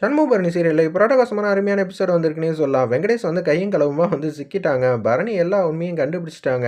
சண்முகபரணி சீரியலில் இப்போ பிரகாசமான அருமையான எபிசோடு வந்திருக்குன்னே சொல்லலாம். வெங்கடேஷ் வந்து கையும் களவுமா வந்து சிக்கிட்டாங்க. பரணி எல்லா உண்மையும் கண்டுபிடிச்சிட்டாங்க.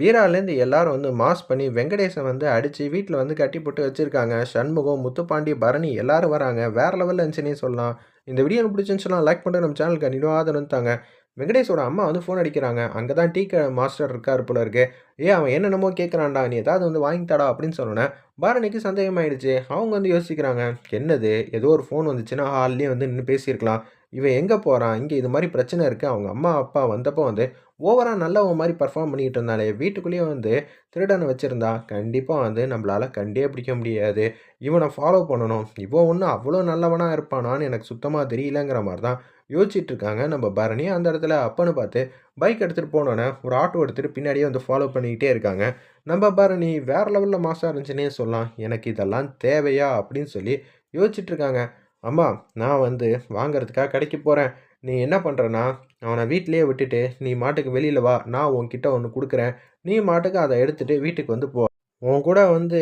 வீராலேருந்து எல்லாரும் வந்து மாஸ் பண்ணி வெங்கடேஷை வந்து அடித்து வீட்டில் வந்து கட்டி போட்டு வச்சுருக்காங்க. சண்முகம் முத்துப்பாண்டி பரணி எல்லாரும் வராங்க. வேறு லெவலில் இருந்துச்சுன்னே சொல்லலாம். இந்த வீடியோ பிடிச்சிருந்துச்சுன்னா லைக் பண்ணுற நம்ம சேனலுக்கு கண்டினியூ ஆதரவு தாங்க. வெங்கடேஷோட அம்மா வந்து ஃபோன் அடிக்கிறாங்க. அங்கே தான் டீ மாஸ்டர் இருக்கார் போல இருக்கு. ஏ அவன் என்னென்னமோ கேட்குறான்டா நீ ஏதாவது வந்து வாங்கி தடா அப்படின்னு சொன்னோன்னே பாரணிக்கு சந்தேகமாயிடுச்சு. அவங்க வந்து யோசிக்கிறாங்க என்னது? ஏதோ ஒரு ஃபோன் வந்துச்சுன்னா ஹால்லேயே வந்து நின்று பேசியிருக்கலாம். இவன் எங்கே போகிறான் இங்கே இது மாதிரி பிரச்சனை இருக்குது அவங்க அம்மா அப்பா வந்தப்போ வந்து ஓவராக நல்லவன் மாதிரி பர்ஃபார்ம் பண்ணிக்கிட்டு இருந்தாலே வீட்டுக்குள்ளேயே வந்து திருடனை வச்சுருந்தா கண்டிப்பாக வந்து நம்மளால் கண்டே பிடிக்க முடியாது. இவனை ஃபாலோ பண்ணணும். இவன் ஒன்றும் அவ்வளோ நல்லவனாக இருப்பானான்னு எனக்கு சுத்தமாக தெரியலங்கிற மாதிரி தான் யோசிச்சுட்டு இருக்காங்க. நம்ம பரணி அந்த இடத்துல அப்பன்னு பார்த்து பைக் எடுத்துகிட்டு போனோன்னே ஒரு ஆட்டோ எடுத்துகிட்டு பின்னாடியே வந்து ஃபாலோ பண்ணிக்கிட்டே இருக்காங்க. நம்ம பரணி வேறு லெவலில் மாசாக இருந்துச்சுன்னே சொல்லலாம். எனக்கு இதெல்லாம் தேவையா? அப்படின்னு சொல்லி யோசிச்சுட்டு இருக்காங்க. அம்மா நான் வந்து வாங்கிறதுக்காக கடைக்கு போகிறேன் நீ என்ன பண்ணுறனா அவனை வீட்டிலேயே விட்டுட்டு நீ மாட்டுக்கு வெளியில் வா. நான் உன்கிட்ட ஒன்று கொடுக்குறேன். நீ மாட்டுக்கு அதை எடுத்துகிட்டு வீட்டுக்கு வந்து போ. உன் கூட வந்து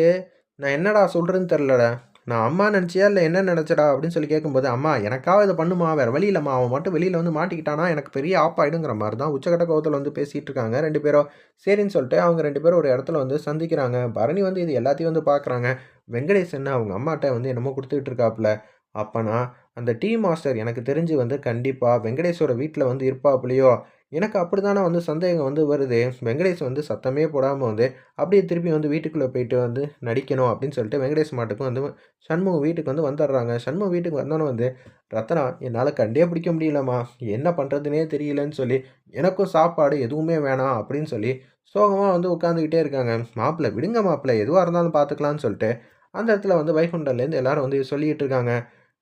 நான் என்னடா சொல்கிறேன்னு தெரிலடா நான் அம்மா நினச்சியா இல்லை என்ன நினச்சடா அப்படின்னு சொல்லி கேட்கும்போது அம்மா எனக்காக இதை பண்ணுமா? வேறு வழி இல்லைம்மா. அவன் மட்டும் வெளியில் வந்து மாட்டிக்கிட்டானா? எனக்கு பெரிய ஆப்பாயிடுங்கிற மாதிரி தான் உச்சக்கட்ட கோபத்தில் வந்து பேசிகிட்டு இருக்காங்க ரெண்டு பேரும். சரின்னு சொல்லிட்டு அவங்க ரெண்டு பேரும் ஒரு இடத்துல வந்து சந்திக்கிறாங்க. பரணி வந்து இது எல்லாத்தையும் வந்து பார்க்குறாங்க வெங்கடேஷ் என்ன அவங்க அம்மாட்ட வந்து என்னமோ கொடுத்துக்கிட்டு இருக்காப்புல. அப்போனா அந்த டீ மாஸ்டர் எனக்கு தெரிஞ்சு வந்து கண்டிப்பாக வெங்கடேஷோட வீட்டில் வந்து இருப்பாப்புலையோ? எனக்கு அப்படி தானே வந்து சந்தேகம் வந்து வருது. வெங்கடேஷ் வந்து சத்தமே போடாமல் வந்து அப்படியே திருப்பி வந்து வீட்டுக்குள்ளே போயிட்டு வந்து நடிக்கணும் அப்படின்னு சொல்லிட்டு வெங்கடேஷ் மாட்டுக்கும் வந்து சண்முகம் வீட்டுக்கு வந்து வந்துடுறாங்க. சண்முகம் வீட்டுக்கு வந்தோன்னே வந்து ரத்னா என்னால் கண்டே பிடிக்க முடியலம்மா. என்ன பண்ணுறதுனே தெரியலன்னு சொல்லி எனக்கும் சாப்பாடு எதுவுமே வேணாம் அப்படின்னு சொல்லி சோகமாக வந்து உட்காந்துக்கிட்டே இருக்காங்க. மாப்பிள்ளை விடுங்க மாப்பிள்ளை எதுவாக இருந்தாலும் பார்த்துக்கலான்னு சொல்லிட்டு அந்த இடத்துல வந்து வைகுண்டர்லேருந்து எல்லாரும் வந்து சொல்லிகிட்டு இருக்காங்க.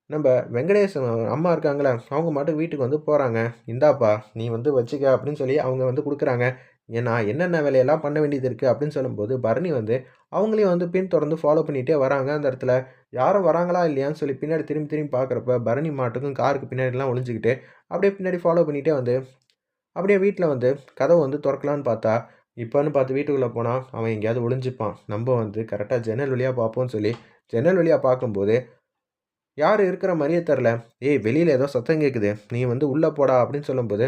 நம்ம வெங்கடேஷ் அம்மா இருக்காங்களே அவங்க மட்டும் வீட்டுக்கு வந்து போகிறாங்க இந்தாப்பா நீ வந்து வச்சுக்க அப்படின்னு சொல்லி அவங்க வந்து கொடுக்குறாங்க. ஏன்னா என்னென்ன வேலையெல்லாம் பண்ண வேண்டியது இருக்குது அப்படின்னு சொல்லும்போது பரணி வந்து அவங்களையும் வந்து பின் தொடர்ந்து ஃபாலோ பண்ணிகிட்டே வராங்க அந்த இடத்துல. யாரும் வராங்களா இல்லையான்னு சொல்லி பின்னாடி திரும்பி திரும்பி பார்க்குறப்ப பரணி மாட்டுக்கும் காருக்கு பின்னாடிலாம் ஒளிஞ்சிக்கிட்டு அப்படியே பின்னாடி ஃபாலோ பண்ணிகிட்டே வந்து அப்படியே வீட்டில் வந்து கதவை வந்து திறக்கலான்னு பார்த்தா இப்போன்னு பார்த்து வீட்டுக்குள்ளே போனால் அவன் எங்கேயாவது ஒளிஞ்சிப்பான். நம்ம வந்து கரெக்டாக ஜன்னல் வழியாக பார்ப்போம்னு சொல்லி ஜன்னல் வழியாக பார்க்கும்போது யார் இருக்கிற மாதிரியே தெரில ஏய் வெளியில் ஏதோ சத்தம் கேட்குது நீ வந்து உள்ளே போடா அப்படின்னு சொல்லும்போது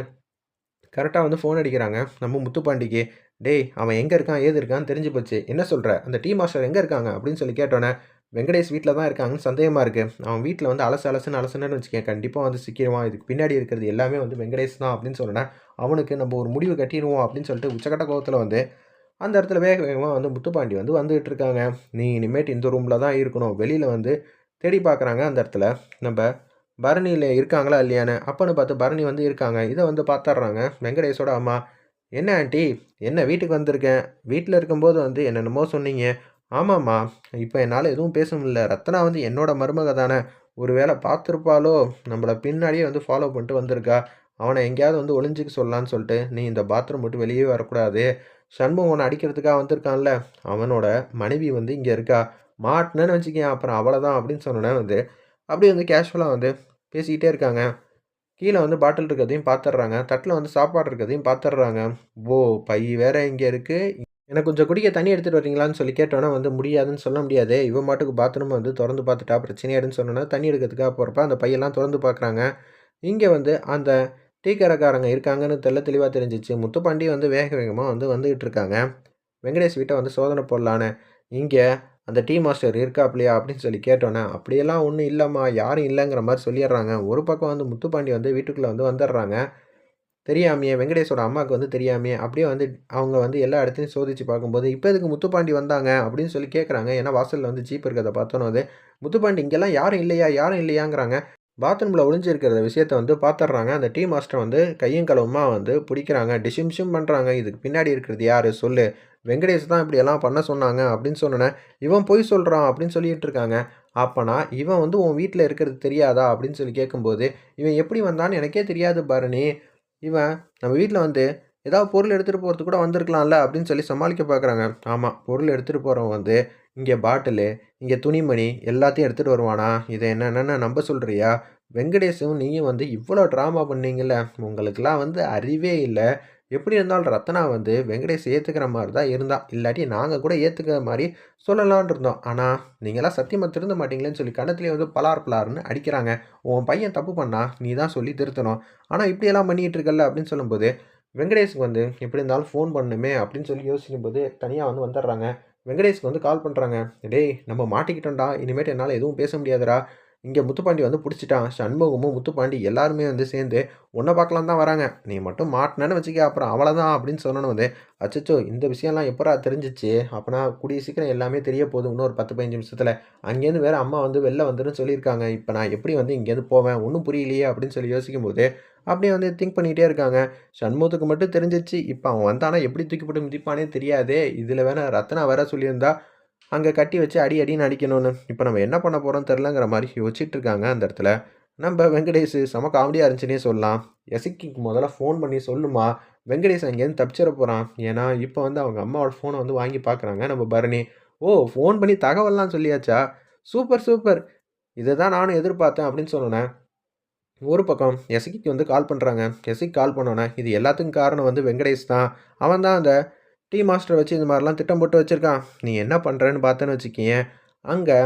கரெக்டாக வந்து ஃபோன் அடிக்கிறாங்க. நம்ம முத்துப்பாண்டிக்கு டேய் அவன் எங்கே இருக்கான்? ஏது இருக்கான்னு தெரிஞ்சு போச்சு. என்ன சொல்கிற அந்த டீ மாஸ்டர் எங்கே இருக்காங்க? அப்படின்னு சொல்லி கேட்டோன்னே வெங்கடேஷ் வீட்டில் தான் இருக்காங்கன்னு சந்தேகமாக இருக்குது அவன் வீட்டில் வந்து அலசு அலசுன்னு அலசுன்னு வச்சுக்கேன் கண்டிப்பாக வந்து சிக்கிடுவான் இதுக்கு பின்னாடி இருக்கிறது எல்லாமே வந்து வெங்கடேஷ் தான். அப்படின்னு சொன்னேன் அவனுக்கு நம்ம ஒரு முடிவு கட்டிடுவோம். அப்படின்னு சொல்லிட்டு உச்சக்கட்ட கோபத்தில் வந்து அந்த இடத்துல வேக வேகமாக வந்து முத்துப்பாண்டி வந்து வந்துகிட்டு இருக்காங்க. நீ இனிமேட்டு இந்த ரூமில் தான் இருக்கணும். வெளியில் வந்து தேடி பார்க்குறாங்க அந்த இடத்துல. நம்ம பரணியில் இருக்காங்களா இல்லையான்னு. அப்போன்னு பார்த்து பரணி வந்து இருக்காங்க. இதை வந்து பார்த்துட்றாங்க. வெங்கடேஷோட அம்மா என்ன ஆண்டி? என்ன வீட்டுக்கு வந்திருக்கேன் வீட்டில் இருக்கும்போது வந்து என்னென்னமோ சொன்னீங்க. ஆமாம்மா. இப்போ என்னால் எதுவும் பேச முடியல. ரத்னா வந்து என்னோடய மருமக தானே. ஒரு வேளை பார்த்துருப்பாலோ நம்மளை பின்னாடியே வந்து ஃபாலோ பண்ணிட்டு வந்திருக்கா. அவனை எங்கேயாவது வந்து ஒளிஞ்சிக்க சொல்லலான்னு சொல்லிட்டு நீ இந்த பாத்ரூம் விட்டு வெளியே வரக்கூடாது. சண்முகனை அடிக்கிறதுக்காக வந்திருக்கான்ல. அவனோட மனைவி வந்து இங்கே இருக்கா? மாட்டினேன்னு வச்சுக்கேன் அப்புறம் அவ்வளோதான் அப்படின்னு சொன்னோன்னே வந்து அப்படியே வந்து கேஷுவலாக வந்து பேசிக்கிட்டே இருக்காங்க. கீழே வந்து பாட்டில் இருக்கிறதையும் பார்த்துட்றாங்க தட்டில் வந்து சாப்பாடு இருக்கிறதையும் பார்த்துட்றாங்க ஓ பை வேற இங்கே இருக்குது எனக்கு கொஞ்சம் குடிக்க தண்ணி எடுத்துகிட்டு வரீங்களான்னு சொல்லி கேட்டோன்னா வந்து முடியாதுன்னு சொல்ல முடியாது. இவன் மாட்டுக்கு பாத்ரூம் வந்து திறந்து பார்த்துட்டா பிரச்சனையாடுன்னு சொன்னோன்னா தண்ணி எடுக்கிறதுக்காக போகிறப்ப அந்த பையெல்லாம் திறந்து பார்க்குறாங்க இங்கே வந்து அந்த டீ கடைக்காரங்க இருக்காங்கன்னு தெல்ல தெளிவாக தெரிஞ்சிச்சு. முத்துப்பாண்டி வந்து வேக வேகமாக வந்து வந்துக்கிட்டு இருக்காங்க. வெங்கடேஷ் வீட்டை வந்து சோதனை போடலான்னு. இங்கே அந்த டீ மாஸ்டர் இருக்காப்லையா அப்படின்னு சொல்லி கேட்டோன்னே அப்படியெல்லாம் ஒன்றும் இல்லைம்மா யாரும் இல்லைங்கிற மாதிரி சொல்லிடுறாங்க. ஒரு பக்கம் வந்து முத்துப்பாண்டி வந்து வீட்டுக்குள்ளே வந்து வந்துடுறாங்க. தெரியாமையே வெங்கடேஷோட அம்மாவுக்கு வந்து தெரியாமையே அப்படியே வந்து அவங்க வந்து எல்லா இடத்தையும் சோதித்து பார்க்கும்போது இப்போ இதுக்கு முத்துப்பாண்டி வந்தாங்க? அப்படின்னு சொல்லி கேட்குறாங்க ஏன்னா வாசலில் வந்து ஜீப் இருக்கிறத பார்த்தோன்னே வந்து முத்துப்பாண்டி இங்கெல்லாம் யாரும் இல்லையா? யாரும் இல்லையாங்கிறாங்க. பாத்ரூமில் ஒளிஞ்சிருக்கிற விஷயத்த வந்து பார்த்துட்றாங்க அந்த டீ மாஸ்டர் வந்து கையும் களவுமா வந்து பிடிக்கிறாங்க. டிஷிம்ஷும் பண்ணுறாங்க இதுக்கு பின்னாடி இருக்கிறது யார்? சொல்லு. வெங்கடேஷ் தான் இப்படி எல்லாம் பண்ண சொன்னாங்க அப்படின்னு சொன்னேன் இவன் பொய் சொல்கிறான் அப்படின்னு சொல்லிட்டு இருக்காங்க. அப்போனா இவன் வந்து உன் வீட்டில் இருக்கிறது தெரியாதா அப்படின்னு சொல்லி கேட்கும்போது இவன் எப்படி வந்தான்னு எனக்கே தெரியாது பாருனி இவன் நம்ம வீட்டில் வந்து ஏதாவது பொருள் எடுத்துகிட்டு போகிறது கூட வந்திருக்கலாம்ல அப்படின்னு சொல்லி சமாளிக்க பார்க்குறாங்க ஆமாம் பொருள் எடுத்துகிட்டு போகிறவன் வந்து இங்கே பாட்டிலு இங்கே துணிமணி எல்லாத்தையும் எடுத்துகிட்டு வருவானா? இதை என்னென்னு நம்ப சொல்கிறியா வெங்கடேஷும் நீயும் வந்து இவ்வளோ ட்ராமா பண்ணீங்கல்ல? உங்களுக்கெல்லாம் வந்து அறிவே இல்லை. எப்படி இருந்தாலும் ரத்னா வந்து வெங்கடேஷ் ஏற்றுக்கிற மாதிரி தான் இருந்தா. இல்லாட்டி நாங்கள் கூட ஏற்றுக்கிற மாதிரி சொல்லலான் இருந்தோம். ஆனால் நீங்களாம் சத்தியமாக திருந்த மாட்டீங்களேன்னு சொல்லி கணத்துலேயே வந்து பலார் பலார்னு அடிக்கிறாங்க. உன் பையன் தப்பு பண்ணா நீ தான் சொல்லி திருத்தணும். ஆனால் இப்படியெல்லாம் பண்ணிகிட்டு இருக்கல அப்படின்னு சொல்லும்போது வெங்கடேஷுக்கு வந்து எப்படி இருந்தாலும் ஃபோன் பண்ணணுமே அப்படின்னு சொல்லி யோசிக்கும்போது தனியாக வந்து வந்துடுறாங்க. வெங்கடேஷ்க்கு வந்து கால் பண்ணுறாங்க டேய் நம்ம மாட்டிக்கிட்டோம்டா. இனிமேட்டு என்னால் எதுவும் பேச முடியாதுடா. இங்கே முத்துப்பாண்டி வந்து பிடிச்சிட்டான். சண்முகமும் முத்துப்பாண்டி எல்லாருமே வந்து சேர்ந்து உன்னை பார்க்கலாம் தான் வராங்க. நீ மட்டும் மாட்டினேன்னு வச்சுக்க அப்புறம் அவ்வளோதான் அப்படின்னு சொன்னோன்னு வந்து அச்சச்சோ இந்த விஷயம்லாம் எப்படா தெரிஞ்சிச்சு? அப்போனா கூடிய சீக்கிரம் எல்லாமே தெரிய போகுது. இன்னொரு பத்து பதினஞ்சு நிமிஷத்தில். அங்கேருந்து வேறு அம்மா வந்து வெளில வந்துன்னு சொல்லியிருக்காங்க. இப்போ நான் எப்படி வந்து இங்கேருந்து போவேன்? ஒன்றும் புரியலையே அப்படின்னு சொல்லி யோசிக்கும் போது அப்படியே வந்து திங்க் பண்ணிகிட்டே இருக்காங்க. சண்முகத்துக்கு மட்டும் தெரிஞ்சிச்சு. இப்போ அவன் வந்தானா எப்படி தூக்கிப்பட்டு மிதிப்பானே தெரியாதே. இதில் வேணால் ரத்னா வேற சொல்லியிருந்தா அங்கே கட்டி வச்சு அடி அடின்னு அடிக்கணும்னு. இப்போ நம்ம என்ன பண்ண போகிறோம் தெரிலங்கிற மாதிரி யோசிச்சுட்டு இருக்காங்க அந்த இடத்துல. நம்ம வெங்கடேஷ் செம காமெடியாக இருந்துச்சுன்னே சொல்லலாம். எசிக்கிக்கு முதல்ல ஃபோன் பண்ணி சொல்லுமா? வெங்கடேஷ் அங்கேருந்து தப்பிச்சிட போகிறான் ஏன்னா இப்போ வந்து அவங்க அம்மாவோட ஃபோனை வந்து வாங்கி பார்க்குறாங்க நம்ம பரணி. ஓ ஃபோன் பண்ணி தகவல்லாம் சொல்லியாச்சா? Super super. இதை தான் நானும் எதிர்பார்த்தேன் அப்படின்னு சொன்னேன் ஒரு பக்கம் எசிக்கு வந்து கால் பண்ணுறாங்க எசைக்கு கால் பண்ணோன்னே இது எல்லாத்துக்கும் காரணம் வந்து வெங்கடேஷ் தான். அவன் தான் அந்த டீ மாஸ்டரை வச்சு இந்த மாதிரிலாம் திட்டம் போட்டு வச்சுருக்கான். நீ என்ன பண்ணுறேன்னு பார்த்தேன்னு வச்சுக்கியேன். அங்கே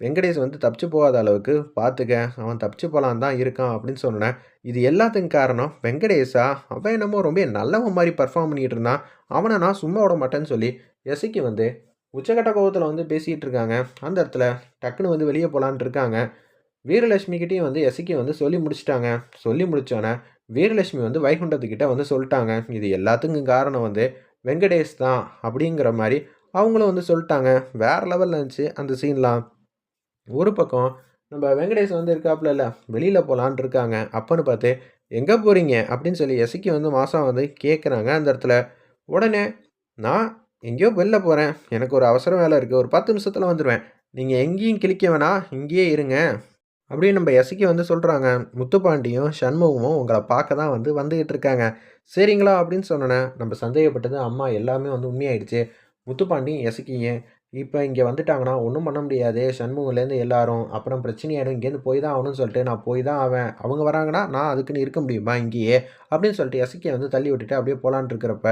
வெங்கடேஷ் வந்து தப்பிச்சு போகாத அளவுக்கு பார்த்துக்க அவன் தப்பிச்சு போகலான் தான் இருக்கான் அப்படின்னு சொன்னேன் இது எல்லாத்துக்கும் காரணம் வெங்கடேஷா? அவன் என்னமோ ரொம்ப நல்லவன் மாதிரி பர்ஃபார்ம் பண்ணிகிட்டு இருந்தான். அவனை நான் சும்மா விட மாட்டேன்னு சொல்லி எசைக்கு வந்து உச்சகட்ட கோபத்தில் வந்து பேசிகிட்டு இருக்காங்க. அந்த இடத்துல டக்குன்னு வந்து வெளியே போகலான்ட்டு இருக்காங்க. வீரலட்சுமிக்கிட்டையும் வந்து எசைக்கு வந்து சொல்லி முடிச்சிட்டாங்க. சொல்லி முடித்தோன்னே வீரலட்சுமி வந்து வைகுண்டத்துக்கிட்ட வந்து சொல்லிட்டாங்க. இது எல்லாத்துக்கும் காரணம் வந்து வெங்கடேஷ் தான் அப்படிங்கிற மாதிரி அவங்களும் வந்து சொல்லிட்டாங்க. வேறு லெவலில் இருந்துச்சு அந்த சீன்லாம் ஒரு பக்கம் நம்ம வெங்கடேஷ் வந்து இருக்காப்புல இல்லை வெளியில் போகலான் இருக்காங்க. அப்போன்னு பார்த்து எங்கே போகிறீங்க அப்படின்னு சொல்லி எசைக்கு வந்து மாதம் வந்து கேட்குறாங்க அந்த இடத்துல. உடனே நான் எங்கேயோ வெளில போகிறேன் எனக்கு ஒரு அவசரம் வேலை இருக்குது ஒரு பத்து நிமிஷத்தில் வந்துடுவேன் நீங்கள் எங்கேயும் கிளிக்க வேணாம். இங்கேயே இருங்க. அப்படின்னு நம்ம எசக்கி வந்து சொல்கிறாங்க முத்துப்பாண்டியும் சண்முகமும் உங்களை பார்க்க தான் வந்து வந்துக்கிட்டு இருக்காங்க. சரிங்களா? அப்படின்னு சொன்னேன் நம்ம சந்தேகப்பட்டது அம்மா எல்லாமே வந்து உண்மையாயிடுச்சு. முத்துப்பாண்டியும் எசக்கிங்க இப்போ இங்கே வந்துட்டாங்கன்னா ஒன்றும் பண்ண முடியாது. சண்முகம்லேருந்து எல்லாரும் அப்புறம் பிரச்சனையாயிடும். இங்கேருந்து போய் தான் ஆகணும்னு சொல்லிட்டு நான் போய் தான் ஆவேன். அவங்க வராங்கன்னா நான் அதுக்குன்னு இருக்க முடியுமா இங்கேயே? அப்படின்னு சொல்லிட்டு எசக்கியை வந்து தள்ளி விட்டுட்டு அப்படியே போகலான் இருக்கிறப்ப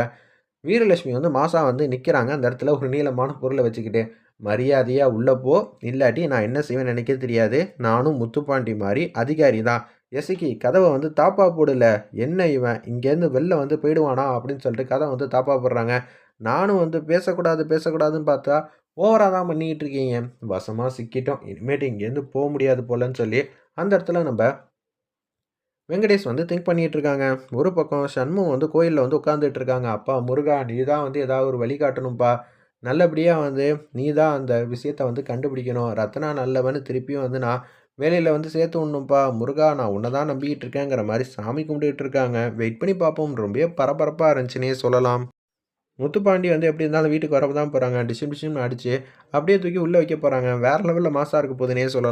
வீரலட்சுமி வந்து மாசா வந்து நிற்கிறாங்க அந்த இடத்துல ஒரு நீளமான பொருளை வச்சுக்கிட்டு மரியாதையாக உள்ளே போ. இல்லாட்டி நான் என்ன செய்வேன் நினைக்க தெரியாது. நானும் முத்துப்பாண்டி மாதிரி அதிகாரி தான். எசுக்கி கதவை வந்து தாப்பா போடல. என்ன இவன்? இங்கேருந்து வெளில வந்து போயிடுவானா? அப்படின்னு சொல்லிட்டு கதை வந்து தாப்பா போடுறாங்க. நானும் வந்து பேசக்கூடாது பேசக்கூடாதுன்னு பார்த்தா ஓவராக தான் பண்ணிக்கிட்டு இருக்கீங்க. வசமாக சிக்கிட்டோம். இனிமேட்டு இங்கேருந்து போக முடியாது போலன்னு சொல்லி அந்த இடத்துல நம்ம வெங்கடேஷ் வந்து திங்க் பண்ணிகிட்டு இருக்காங்க. ஒரு பக்கம் சண்முகம் வந்து கோயிலில் வந்து உட்காந்துட்டு இருக்காங்க. அப்பா முருகா நீ தான் வந்து ஏதாவது ஒரு வழி காட்டணும்ப்பா நல்லபடியாக வந்து நீ தான் அந்த விஷயத்த வந்து கண்டுபிடிக்கணும். ரத்னா நல்லவன்னு திருப்பியும் வந்து நான் வேலையில் வந்து சேர்த்து விடணும்ப்பா முருகா நான் உன்னை தான் நம்பிக்கிட்டு இருக்கேங்கிற மாதிரி சாமி கும்பிட்டுக்கிட்டு இருக்காங்க வெயிட் பண்ணி பார்ப்போம். ரொம்ப பரபரப்பாக இருந்துச்சுன்னே சொல்லலாம். முத்துப்பாண்டி வந்து எப்படி இருந்தாலும் வீட்டுக்கு வரப்போ தான் போகிறாங்க டிசிம் டிசிம்னு அடித்து அப்படியே தூக்கி உள்ளே வைக்க போகிறாங்க வேறு லெவலில் மாசாக இருக்க போதுனே சொல்லலாம்.